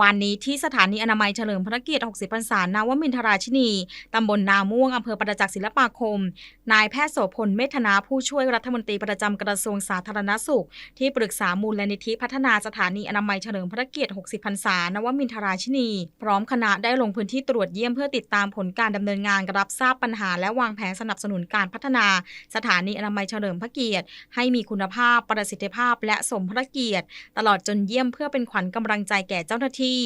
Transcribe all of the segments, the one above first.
วันนี้ที่สถานีอนามัยเฉลิมพระเกียรติ 60 พรรษานวมินทราชินี ตำบลนาม่วง อำเภอประจักษ์ศิลปาคม นายแพทย์โสพล เมธนา ผู้ช่วยรัฐมนตรีประจำกระทรวงสาธารณสุข ที่ปรึกษามูลนิธิพัฒนาสถานีอนามัยเฉลิมพระเกียรติ 60 พรรษา นวมินทราชินี พร้อมคณะได้ลงพื้นที่ตรวจเยี่ยมเพื่อติดตามผลการดำเนินงานรับทราบปัญหาและวางแผนสนับสนุนการพัฒนา สถานีอนามัยเฉลิมพระเกียรติ ให้มีคุณภาพ ประสิทธิภาพ และสมพระเกียรติ ตลอดจนเยี่ยมเพื่อเป็นขวัญกำลังใจแก่เจ้าหน้าที่ที่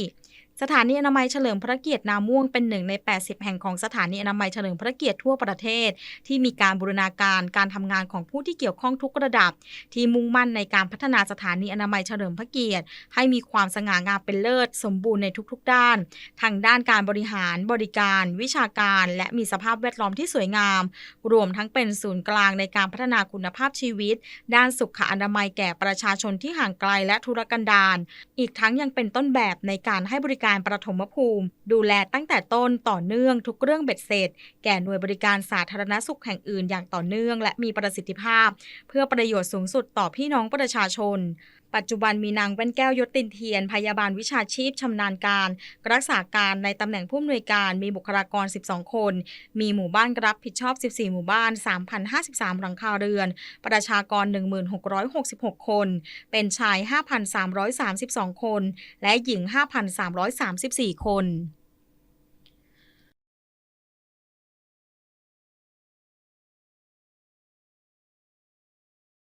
สถานีอนามัยเฉลิมพระเกียรตินาม่วงเป็นหนึ่งใน 80 แห่งของสถานีอนามัยเฉลิมพระเกียรติทั่วประเทศ ที่มีการบูรณาการการทำงานของผู้ที่เกี่ยวข้องทุกระดับ ที่มุ่งมั่นในการพัฒนาสถานีอนามัยเฉลิมพระเกียรติ ให้มีความสง่างามเป็นเลิศ สมบูรณ์ในทุกๆ ด้านทั้งด้านการบริหารบริการ วิชาการ และมีสภาพแวดล้อมที่สวยงาม รวมทั้งเป็นศูนย์กลางในการพัฒนาคุณภาพชีวิต ด้านสุขอนามัยแก่ประชาชนที่ห่างไกลและทุรกันดารอีกทั้งยังเป็นต้นแบบในการให้บริการการประถมภูมิ ดูแลตั้งแต่ต้นต่อเนื่องทุกเรื่องเบ็ดเสร็จ แก่หน่วยบริการสาธารณสุขแห่งอื่นอย่างต่อเนื่อง และมีประสิทธิภาพ เพื่อประโยชน์สูงสุดต่อพี่น้องประชาชนปัจจุบันมีนางแว่นแก้วยศตินเทียน พยาบาลวิชาชีพชำนาญการ รักษาการในตำแหน่งผู้อำนวยการมีบุคลากร 12 คน มีหมู่บ้านรับผิดชอบ 14 หมู่บ้าน 3,053 หลังคาเรือน ประชากร 1666 คน เป็นชาย 5,332 คน และหญิง 5,334 คน